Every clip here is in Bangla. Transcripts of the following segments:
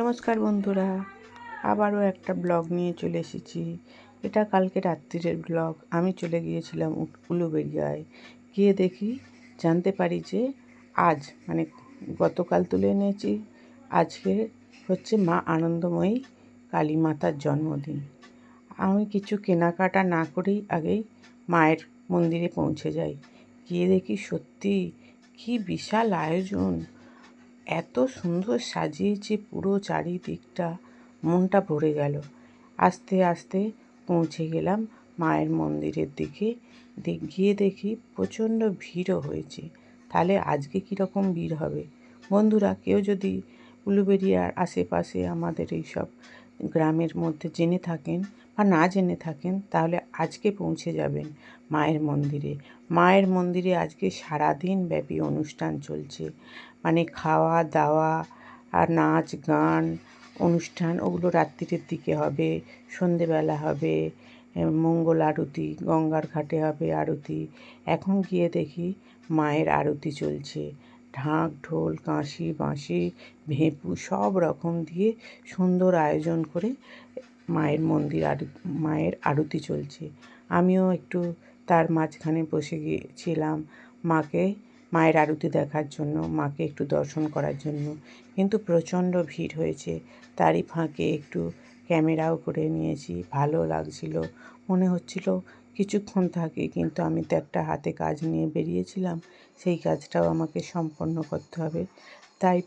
নমস্কার বন্ধুরা, আবারও একটা ব্লগ নিয়ে চলে এসেছি। এটা কালকে রাত্রিরের ব্লগ। আমি চলে গিয়েছিলাম উ- উলুবেড়িয়ায়। গিয়ে দেখি, জানতে পারি যে আজ মানে গতকাল তুলে এনেছি, আজকে হচ্ছে মা আনন্দময়ী কালী মাতার জন্মদিন। আমি কিছু কেনাকাটা না করেই আগেই মায়ের মন্দিরে পৌঁছে যাই। গিয়ে দেখি সত্যি কি বিশাল আয়োজন! এত সুন্দর সাজিয়েছে পুরো চারিদিকটা মনটা ভরে গেল। আস্তে আস্তে পৌঁছে গেলাম মায়ের মন্দিরের দিকে। গিয়ে দেখি প্রচণ্ড ভিড়ও হয়েছে। তাহলে আজকে কীরকম ভিড় হবে? বন্ধুরা, কেউ যদি উলুবেরিয়ার আশেপাশে আমাদের এই সব গ্রামের মধ্যে জেনে থাকেন বা না জেনে থাকেন, তাহলে আজকে পৌঁছে যাবেন মায়ের মন্দিরে। মায়ের মন্দিরে আজকে সারাদিন ব্যাপী অনুষ্ঠান চলছে। মানে খাওয়া, দাওয়া, আর নাচ, গান, অনুষ্ঠান, ওগুলো রাত্রিরের দিকে হবে, সন্ধেবেলা হবে মঙ্গল আরতি, গঙ্গার ঘাটে হবে আরতি। এখন গিয়ে দেখি মায়ের আরতি চলছে। ঢাক, ঢোল কাঁসি বাঁশি, ভেঁপু সব রকম দিয়ে সুন্দর আয়োজন করে মায়ের মন্দির আর মায়ের আরতি চলছে। আমিও একটু তার মাঝখানে বসে গিয়েছিলাম মাকে, মায়ের আরতি দেখার জন্য, মাকে একটু দর্শন করার জন্য। কিন্তু প্রচণ্ড ভিড় হয়েছে। তারই ফাঁকে একটু ক্যামেরাও করে নিয়েছি। ভালো লাগছিল। মনে হচ্ছিল কিছুক্ষণ থাকি, কিন্তু আমি তো একটা হাতে কাজ নিয়ে বেরিয়েছিলাম, সেই কাজটাও আমাকে সম্পন্ন করতে হবে। তাই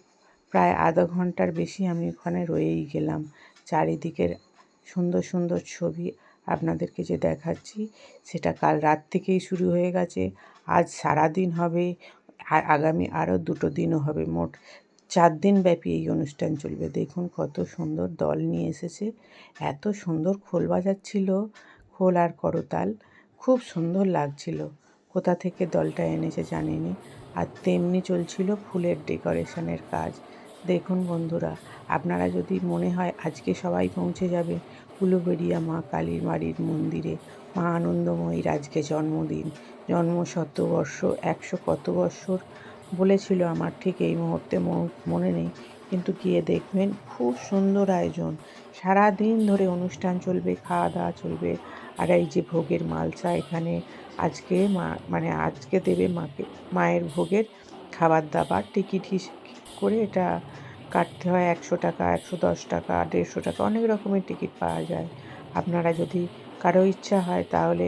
প্রায় আধা ঘণ্টার বেশি আমি ওখানে রয়েই গেলাম। চারিদিকের সুন্দর সুন্দর ছবি আপনাদেরকে যে দেখাচ্ছি, সেটা কাল রাত থেকেই শুরু হয়ে গেছে। আজ সারা দিন হবে, আর আগামী আরও দুটো দিনও হবে। মোট চার দিন ব্যাপী এই অনুষ্ঠান চলবে। দেখুন কত সুন্দর দল নিয়ে এসেছে। এত সুন্দর খোল বাজাচ্ছিল। খোল আর করতাল। খুব সুন্দর লাগছিল। কোথা থেকে দলটা এনেছে জানিনি। আর তেমনি চলছিল ফুলের ডেকোরেশনের কাজ। দেখুন বন্ধুরা, আপনারা যদি মনে হয় আজকে সবাই পৌঁছে যাবে উলুবেড়িয়া মা কালীর বাড়ির মন্দিরে, মা আনন্দময়ীর আজকে জন্মদিন জন্ম শতবর্ষ একশো কত বৎসর বলেছিল আমার ঠিক এই মুহূর্তে মনে নেই। কিন্তু গিয়ে দেখবেন খুব সুন্দর আয়োজন। সারা দিন ধরে অনুষ্ঠান চলবে, খাওয়া দাওয়া চলবে আর এই যে ভোগের মালসা এখানে আজকে মা মানে আজকে দেবে মাকে, মায়ের ভোগের খাবার দাবার। টিকিট করে এটা কাটতে হয় একশো টাকা, একশো দশ টাকা, দেড়শো টাকা, অনেক রকমের টিকিট পাওয়া যায়। আপনারা যদি কারও ইচ্ছা হয় তাহলে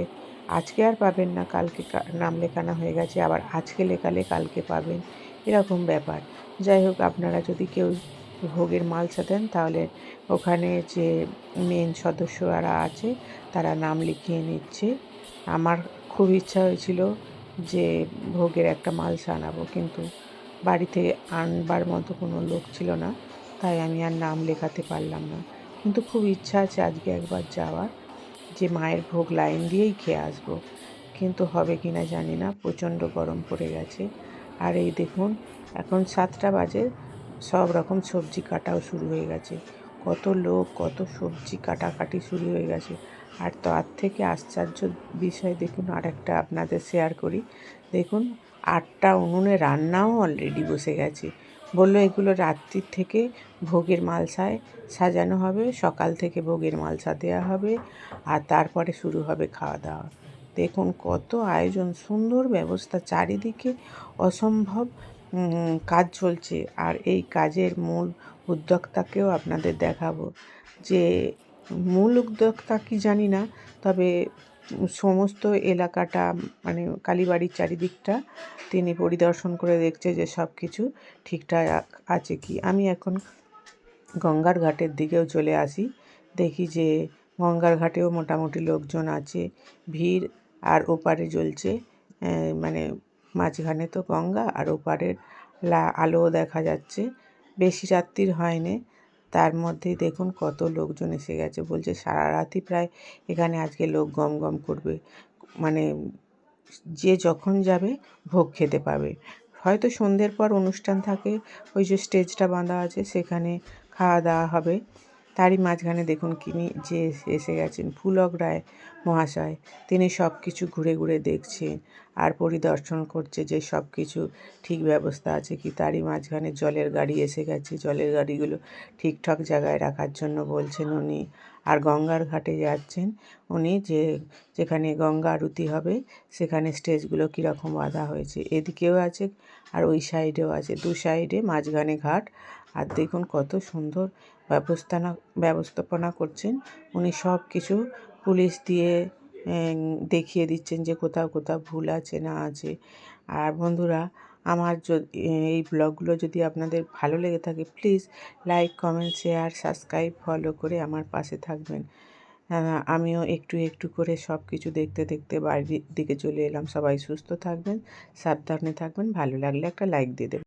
আজকে আর পাবেন না, কালকে নাম লেখানো হয়ে গেছে, আবার আজকে লেখালে কালকে পাবেন, এরকম ব্যাপার। যাই হোক, আপনারা যদি কেউ ভোগের মালসা দেন তাহলে ওখানে যে মেন সদস্যরা আছে, তারা নাম লিখিয়ে নিচ্ছে। আমার খুব ইচ্ছা হয়েছিল যে ভোগের একটা মালসা আনাবো কিন্তু বাড়িতে আনবার মতো কোনো লোক ছিল না, তাই আমি আর নাম লেখাতে পারলাম না। কিন্তু খুব ইচ্ছা আছে আজকে একবার যাওয়ার, যে মায়ের ভোগ লাইন দিয়েই খেয়ে আসব। কিন্তু হবে কি না জানি না, প্রচণ্ড গরম পড়ে গেছে। আর এই দেখুন, এখন সাতটা বাজে সব রকম সবজি কাটাও শুরু হয়ে গেছে। কত লোক, কত সবজি কাটাকাটি শুরু হয়ে গেছে। আর তার থেকে আশ্চর্য বিষয় দেখুন, আর একটা আপনাদের শেয়ার করি। দেখুন, আটটা উনুনে রান্নাও অলরেডি বসে গেছে। বলল, এগুলো রাত্রির থেকে ভোগের মালসায় সাজানো হবে, সকাল থেকে ভোগের মালসা দেওয়া হবে, আর তারপরে শুরু হবে খাওয়া দাওয়া দেখুন, কত আয়োজন, সুন্দর ব্যবস্থা, চারিদিকে অসম্ভব কাজ চলছে। আর এই কাজের মূল উদ্যোক্তাকেও আপনাদের দেখাবো। যে মূল উদ্যোক্তা কি জানি না, তবে সমস্ত এলাকাটা মানে কালীবাড়ির চারিদিকটা তিনি পরিদর্শন করে দেখছে যে সব কিছু ঠিকঠাক আছে কি। আমি এখন গঙ্গার ঘাটের দিকেও চলে আসি। দেখি যে গঙ্গার ঘাটেও মোটামুটি লোকজন আছে। ভিড় আর ওপারে জ্বলছে মানে মাঝখানে তো গঙ্গা আর ওপারের লা, আলোও দেখা যাচ্ছে। বেশি রাত্রির হয়নি। তার মধ্যেই দেখুন কত লোকজন এসে গেছে। বলছে সারা রাতই প্রায় এখানে আজকে লোক গম গম করবে। মানে যে যখন যাবে ভোগ খেতে পাবে। হয়তো সন্ধ্যের পর অনুষ্ঠান থাকে। ওই যে স্টেজটা বাঁধা আছে সেখানে খাওয়া দাওয়া হবে। তারই মাঝখানে দেখুন কিনি যে এসে গেছেন পুলক রায় মহাশয়। তিনি সব কিছু ঘুরে ঘুরে দেখছেন আর পরিদর্শন করছে যে সব কিছু ঠিক ব্যবস্থা আছে কি। তারই মাঝখানে জলের গাড়ি এসে গেছে। জলের গাড়িগুলো ঠিকঠাক জায়গায় রাখার জন্য বলছেন উনি। আর গঙ্গার ঘাটে যাচ্ছেন উনি যে যেখানে গঙ্গা আরতি হবে, সেখানে স্টেজগুলো কীরকম বাঁধা হয়েছে। এদিকেও আছে আর ওই সাইডেও আছে। দু সাইডে মাঝখানে ঘাট আর দেখুন কত সুন্দর ব্যবস্থানা, ব্যবস্থাপনা করছেন। উনি সব কিছু পুলিশ দিয়ে দেখিয়ে দিচ্ছেন যে কোথাও কোথাও ভুল আছে না আছে। আর বন্ধুরা, আমার এই ব্লগগুলো যদি আপনাদের ভালো লেগে থাকে, please like, comment, share, subscribe, follow করে আমার পাশে থাকবেন। আমিও একটু একটু করে সব কিছু দেখতে দেখতে বাড়ির দিকে চলে এলাম। সবাই সুস্থ থাকবেন, সাবধানে থাকবেন। ভালো লাগলে একটা লাইক দিয়ে দেবেন।